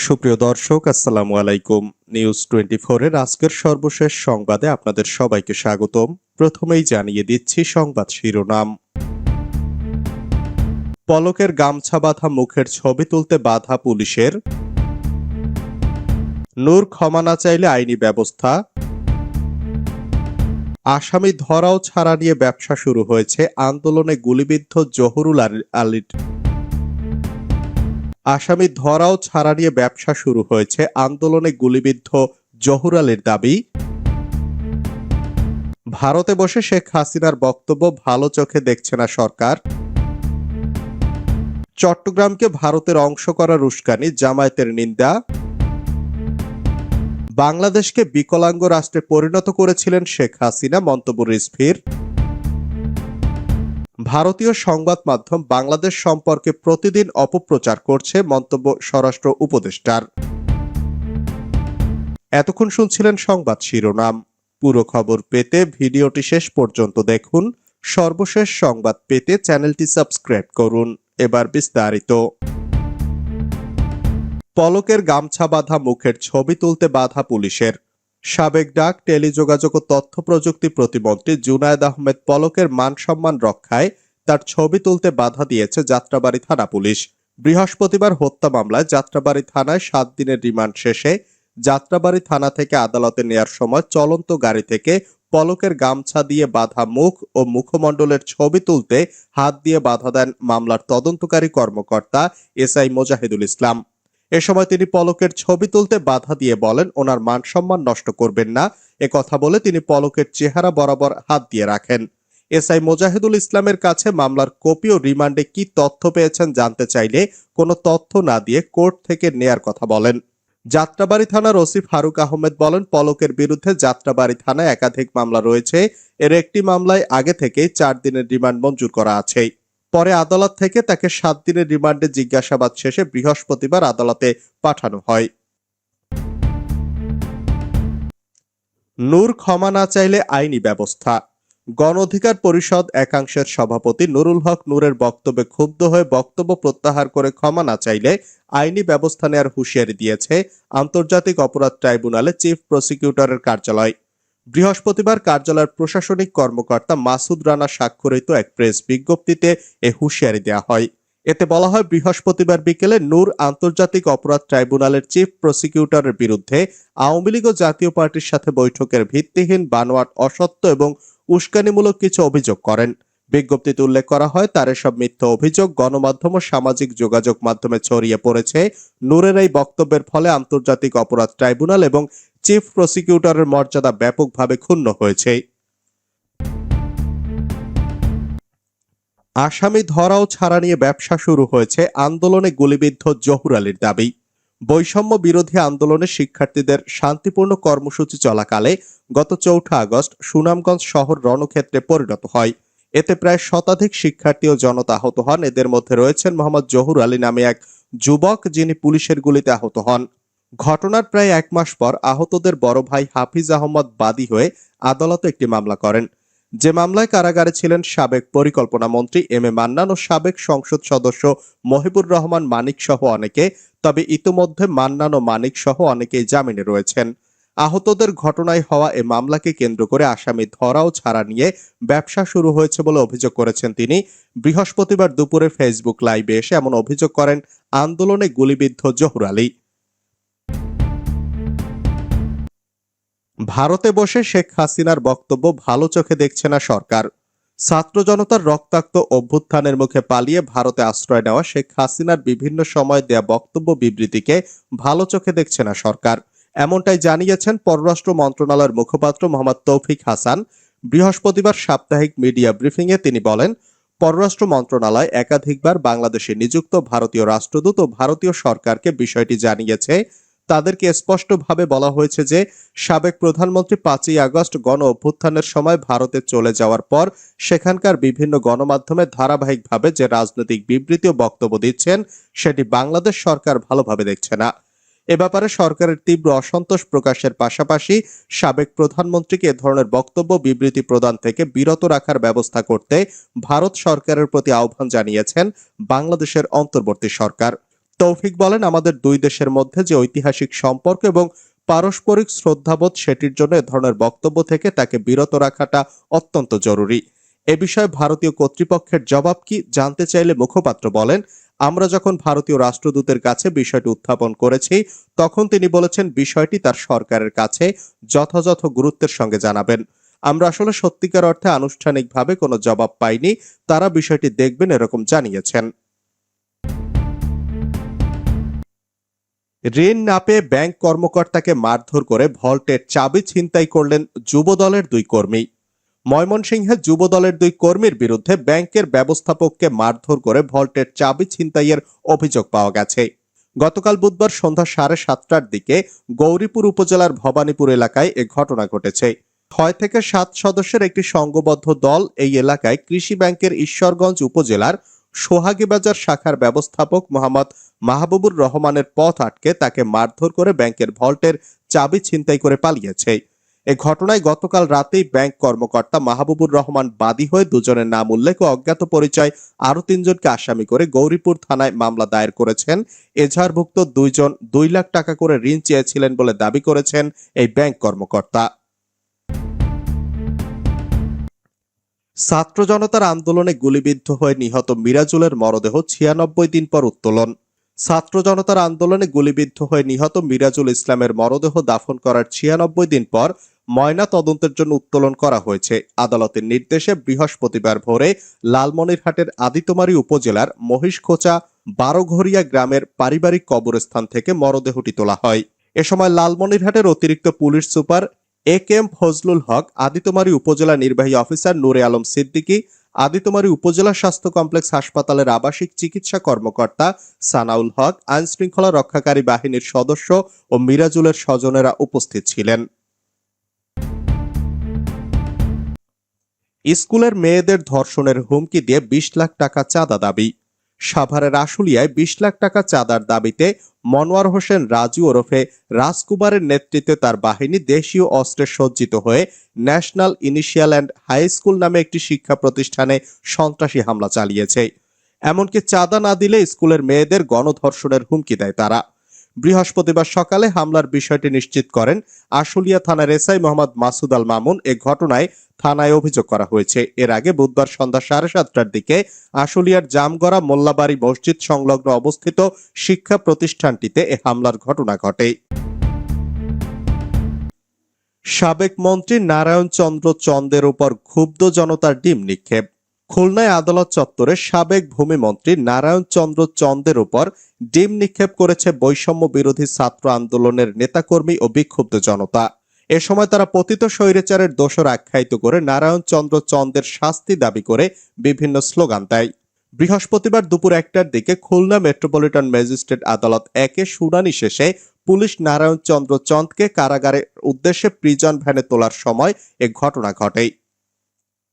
সুপ্রিয় দর্শক, আসসালামু আলাইকুম। নিউজ টোয়েন্টি এর আজকের সর্বশেষ সংবাদে আপনাদের সবাইকে স্বাগতম। প্রথমেই জানিয়ে দিচ্ছি সংবাদ শিরোনাম। পলকের গামছা বাঁধা মুখের ছবি তুলতে বাধা পুলিশের। নূর ক্ষমা না চাইলে আইনি ব্যবস্থা। আসামি ধরাও ছাড়া নিয়ে ব্যবসা শুরু হয়েছে আন্দোলনে গুলিবিদ্ধ জহুরুল আল- আলীর আসামি ধরাও ছাড়া নিয়ে ব্যবসা শুরু হয়েছে। আন্দোলনে গুলিবিদ্ধ জহুর আলীর দাবি। ভারতে বসে শেখ হাসিনার বক্তব্য ভালো চোখে দেখছে না সরকার। চট্টগ্রামকে ভারতের অংশ করার উস্কানি, জামায়াতের নিন্দা। বাংলাদেশকে বিকলাঙ্গ রাষ্ট্রে পরিণত করেছিলেন শেখ হাসিনা, মন্তব্য রিসফির ভারতীয় সংবাদ মাধ্যম বাংলাদেশ সম্পর্কে প্রতিদিন অপপ্রচার করছে মন্তব্য স্বরাষ্ট্র উপদেষ্টার। এতক্ষণ শুনছিলেন সংবাদ শিরোনাম। পুরো খবর পেতে ভিডিওটি শেষ পর্যন্ত দেখুন। সর্বশেষ সংবাদ পেতে চ্যানেলটি সাবস্ক্রাইব করুন। এবার বিস্তারিত। পলকের গামছা বাঁধা মুখের ছবি তুলতে বাধা পুলিশের। সাবেক ডাক, টেলিযোগাযোগ ও তথ্য প্রযুক্তি প্রতিমন্ত্রী জুনায়দ আহমেদ পলকের মান সম্মান রক্ষায় তার ছবি তুলতে বাধা দিয়েছে যাত্রাবাড়ি থানা পুলিশ। বৃহস্পতিবার হত্যা মামলায় যাত্রাবাড়ি থানায় সাত দিনের রিমান্ড শেষে যাত্রাবাড়ি থানা থেকে আদালতে নেয়ার সময় চলন্ত গাড়ি থেকে পলকের গামছা দিয়ে বাধা মুখ ও মুখমণ্ডলের ছবি তুলতে হাত দিয়ে বাধা দেন মামলার তদন্তকারী কর্মকর্তা এসআই মোজাহিদুল ইসলাম। এ সময় তিনি পলকের ছবি তুলতে বাধা দিয়ে বলেন, ওনার মান সম্মান নষ্ট করবেন না। এ কথা বলে তিনি পলকের চেহারা বরাবর হাত দিয়ে রাখেন। এসআই মোজাহিদুল ইসলামের কাছে মামলার কপি ও রিমান্ডে কি তথ্য পেয়েছেন জানতে চাইলে কোনো তথ্য না দিয়ে কোর্ট থেকে নেয়ার কথা বলেন। যাত্রাবাড়ি থানার ওসি ফারুক আহমেদ বলেন, পলকের বিরুদ্ধে যাত্রাবাড়ি থানায় একাধিক মামলা রয়েছে। এর একটি মামলায় আগে থেকেই চার দিনের রিমান্ড মঞ্জুর করা আছে। পরে আদালত থেকে তাকে সাত দিনের রিমান্ডে জিজ্ঞাসাবাদ শেষে বৃহস্পতিবার আদালতে পাঠানো হয়। নূর ক্ষমা না চাইলে আইনি ব্যবস্থা। গণ অধিকার পরিষদ একাংশের সভাপতি নুরুল হক নূরের বক্তব্যে ক্ষুব্ধ হয়ে বক্তব্য প্রত্যাহার করে ক্ষমা না চাইলে আইনি ব্যবস্থা নেওয়ার হুঁশিয়ারি দিয়েছে আন্তর্জাতিক অপরাধ ট্রাইব্যুনালে চিফ প্রসিকিউটরের কার্যালয়। বৃহস্পতিবার কার্যালয়ের প্রশাসনিক কর্মকর্তা মাসুদ রানা স্বাক্ষরিত এক প্রেস বিজ্ঞপ্তিতে এ হুঁশিয়ারি দেওয়া হয়। এতে বলা হয়, বৃহস্পতিবার বিকেলে নূর আন্তর্জাতিক অপরাধ ট্রাইব্যুনালের চিফ প্রসিকিউটরের বিরুদ্ধে আওয়ামী লীগ ও জাতীয় পার্টির সাথে বৈঠকের ভিত্তিহীন বানোয়াট অসত্য এবং উস্কানিমূলক কিছু অভিযোগ করেন। বিজ্ঞপ্তিতে উল্লেখ করা হয়, তার এসব মিথ্যা অভিযোগ গণমাধ্যম ও সামাজিক যোগাযোগ মাধ্যমে ছড়িয়ে পড়েছে। নূরের এই বক্তব্যের ফলে আন্তর্জাতিক অপরাধ ট্রাইব্যুনাল এবং চিফ প্রসিকিউটরের মর্যাদা ব্যাপকভাবে ক্ষুণ্ণ হয়েছে। আসামি ধরাও ছাড়া নিয়ে ব্যবসা শুরু হয়েছে আন্দোলনে গুলিবিদ্ধ জহুর আলীর দাবি। বৈষম্য বিরোধী আন্দোলনে শিক্ষার্থীদের শান্তিপূর্ণ কর্মসূচি চলাকালে গত চৌঠা আগস্ট সুনামগঞ্জ শহর রণক্ষেত্রে পরিণত হয়। এতে প্রায় শতাধিক শিক্ষার্থী ও জনতা আহত হন। এদের মধ্যে রয়েছেন মোহাম্মদ জহুর আলী নামে এক যুবক যিনি পুলিশের গুলিতে আহত হন। ঘটনার প্রায় এক মাস পর আহতদের বড় ভাই হাফিজ আহমদ বাদী হয়ে আদালতে একটি মামলা করেন। যে মামলায় কারাগারে ছিলেন সাবেক পরিকল্পনা মন্ত্রী এম এ মান্নান ও সাবেক সংসদ সদস্য মহিবুর রহমান মানিক সহ অনেকে, তবে ইতোমধ্যে মান্নান ও মানিক সহ অনেকেই জামিনে রয়েছেন। আহতদের ঘটনায় হওয়া এ মামলাকে কেন্দ্র করে আসামি ধরাও ছাড়া নিয়ে ব্যবসা শুরু হয়েছে বলে অভিযোগ করেছেন তিনি। বৃহস্পতিবার দুপুরে ফেসবুক লাইভে এসে এমন অভিযোগ করেন, আন্দোলনে গুলিবিদ্ধ জহুর আলী। ভারতে বসে শেখ হাসিনার বক্তব্য ভালো চোখে দেখছে না সরকার। ছাত্র জনতার রক্তাক্ত অভ্যুত্থানের মুখে পালিয়ে ভারতে আশ্রয় নেওয়া শেখ হাসিনার বিভিন্ন সময় দেয়া বক্তব্য বিবৃতিকে ভালো চোখে দেখছে না সরকার। এমনটাই জানিয়েছেন পররাষ্ট্র মন্ত্রণালয়ের মুখপাত্র মোহাম্মদ তৌফিক হাসান। বৃহস্পতিবার সাপ্তাহিক মিডিয়া ব্রিফিংয়ে তিনি বলেন, পররাষ্ট্র মন্ত্রণালয় একাধিকবার বাংলাদেশে নিযুক্ত ভারতীয় রাষ্ট্রদূত ও ভারতীয় সরকারকে বিষয়টি জানিয়েছে তাদেরকে স্পষ্টভাবে বলা হয়েছে যে, সাবেক প্রধানমন্ত্রী পাঁচই আগস্ট গণ অভ্যুত্থানের সময় ভারতে চলে যাওয়ার পর সেখানকার বিভিন্ন গণমাধ্যমে ধারাবাহিকভাবে যে রাজনৈতিক বিবৃতি ও বক্তব্য দিচ্ছেন, সেটি বাংলাদেশ সরকার ভালোভাবে দেখছে না। এ ব্যাপারে সরকারের তীব্র অসন্তোষ প্রকাশের পাশাপাশি সাবেক প্রধানমন্ত্রীকে এ ধরনের বক্তব্য, বিবৃতি প্রদান থেকে বিরত রাখার ব্যবস্থা করতে ভারত সরকারের প্রতি আহ্বান জানিয়েছেন বাংলাদেশের অন্তর্বর্তী সরকার। তৌফিক বলেন আমাদের দুই দেশের মধ্যে যে ঐতিহাসিক সম্পর্ক এবং পারস্পরিক শ্রদ্ধাবোধ সেটির জন্য এ ধরনের বক্তব্য থেকে তাকে বিরত রাখাটা অত্যন্ত জরুরি। এ বিষয়ে ভারতীয় কর্তৃপক্ষের জবাব কি জানতে চাইলে মুখপাত্র বলেন, আমরা যখন ভারতীয় রাষ্ট্রদূতের কাছে বিষয়টি উত্থাপন করেছি, তখন তিনি বলেছেন বিষয়টি তার সরকারের কাছে যথাযথ গুরুত্বের সঙ্গে জানাবেন। আমরা আসলে সত্যিকার অর্থে আনুষ্ঠানিকভাবে কোনো জবাব পাইনি, তারা বিষয়টি দেখবেন এরকম জানিয়েছেন। ঋণ না পেয়ে ব্যাংক কর্মকর্তাকে মারধর করে ভল্টের চাবি ছিনতাই করলেন যুবদলের দুই কর্মী। ময়মনসিংহে যুবদলের দুই কর্মীর বিরুদ্ধে ব্যাংকের ব্যবস্থাপককে মারধর করে ভল্টের চাবি ছিনতাইয়ের অভিযোগ পাওয়া গেছে। গতকাল বুধবার সন্ধ্যা সাড়ে সাতটার দিকে গৌরীপুর উপজেলার ভবানীপুর এলাকায় এ ঘটনা ঘটেছে। ছয় থেকে সাত সদস্যের একটি সংঘবদ্ধ দল এই এলাকায় কৃষি ব্যাংকের ঈশ্বরগঞ্জ উপজেলার সোহাগীবাজার শাখার ব্যবস্থাপক মোহাম্মদ মাহবুবুর রহমানের পথ আটকে তাকে মারধর করে ব্যাংকের ভল্টের চাবি ছিনতাই করে পালিয়েছে। এ ঘটনায় গতকাল রাতেই ব্যাংক কর্মকর্তা মাহবুবুর রহমান বাদী হয়ে দুজনের নাম উল্লেখ ও অজ্ঞাত পরিচয় আরও তিনজনকে আসামি করে গৌরীপুর থানায় মামলা দায়ের করেছেন। এজাহারভুক্ত দুইজন দুই লাখ টাকা করে ঋণ চেয়েছিলেন বলে দাবি করেছেন এই ব্যাংক কর্মকর্তা। ছাত্র জনতার আন্দোলনে গুলিবিদ্ধ হয়ে নিহত মিরাজুলের মরদেহ ছিয়ানব্বই দিন পর উত্তোলন। ছাত্র জনতার আন্দোলনে গুলিবিদ্ধ হয়ে নিহত মিরাজুল ইসলামের মরদেহ দাফন করার ছিয়ানব্বই দিন পর ময়না তদন্তের জন্য উত্তোলন করা হয়েছে। আদালতের নির্দেশে বৃহস্পতিবার ভোরে লালমনিরহাটের আদিতমারী উপজেলার মহিষখোচা বারোঘরিয়া গ্রামের পারিবারিক কবরস্থান থেকে মরদেহটি তোলা হয়। এ সময় লালমনিরহাটের অতিরিক্ত police super A K M Fazlul Haque Aditmari উপজেলা নির্বাহী অফিসার নূরে আলম সিদ্দিকী আদিতমারী উপজেলা স্বাস্থ্য কমপ্লেক্স হাসপাতালের আবাসিক চিকিৎসা কর্মকর্তা সানাউল হক আইন শৃঙ্খলা রক্ষাকারী বাহিনীর সদস্য ও মিরাজুলের স্বজনেরা উপস্থিত ছিলেন। স্কুলের মেয়েদের ধর্ষণের হুমকি দিয়ে বিশ লাখ টাকা চাঁদা দাবি। সাভারের আশুলিয়ায় বিশ লাখ টাকা চাঁদার দাবিতে মনোয়ার হোসেন রাজু ওরফে রাজকুমারের নেতৃত্বে তার বাহিনী দেশীয় অস্ত্রে সজ্জিত হয়ে national initial and high school নামে একটি শিক্ষা প্রতিষ্ঠানে সন্ত্রাসী হামলা চালিয়েছে। এমনকি চাঁদা না দিলে স্কুলের মেয়েদের গণধর্ষণের হুমকি দেয় তারা। বৃহস্পতিবার সকালে হামলার বিষয়টি নিশ্চিত করেন আশুলিয়া থানার এসআই মোহাম্মদ মাসুদ আল মামুন। এ ঘটনায় থানায় অভিযোগ করা হয়েছে। এর আগে বুধবার সন্ধ্যা সাড়ে সাতটার দিকে আশুলিয়ার জামগড়া মোল্লাবাড়ি মসজিদ সংলগ্ন অবস্থিত শিক্ষা প্রতিষ্ঠানটিতে এ হামলার ঘটনা ঘটে। সাবেক মন্ত্রী নারায়ণ চন্দ্র চন্দের উপর ক্ষুব্ধ জনতার ডিম নিক্ষেপ। খুলনায় আদালত চত্বরে সাবেক ভূমিমন্ত্রী নারায়ণ চন্দ্র চন্দের উপর ডিম নিক্ষেপ করেছে বৈষম্য বিরোধী ছাত্র আন্দোলনের নেতাকর্মী ও বিক্ষুব্ধ জনতা। এ সময় তারা পতিত স্বৈরাচারের দোষর আখ্যায়িত করে নারায়ণ চন্দ্র চন্দের শাস্তি দাবি করে বিভিন্ন স্লোগান দেয়। বৃহস্পতিবার দুপুর একটার দিকে খুলনা মেট্রোপলিটন ম্যাজিস্ট্রেট আদালত একে শুনানি শেষে পুলিশ নারায়ণ চন্দ্র চন্দকে কারাগারের উদ্দেশ্যে প্রিজন ভ্যানে তোলার সময় এ ঘটনা ঘটে।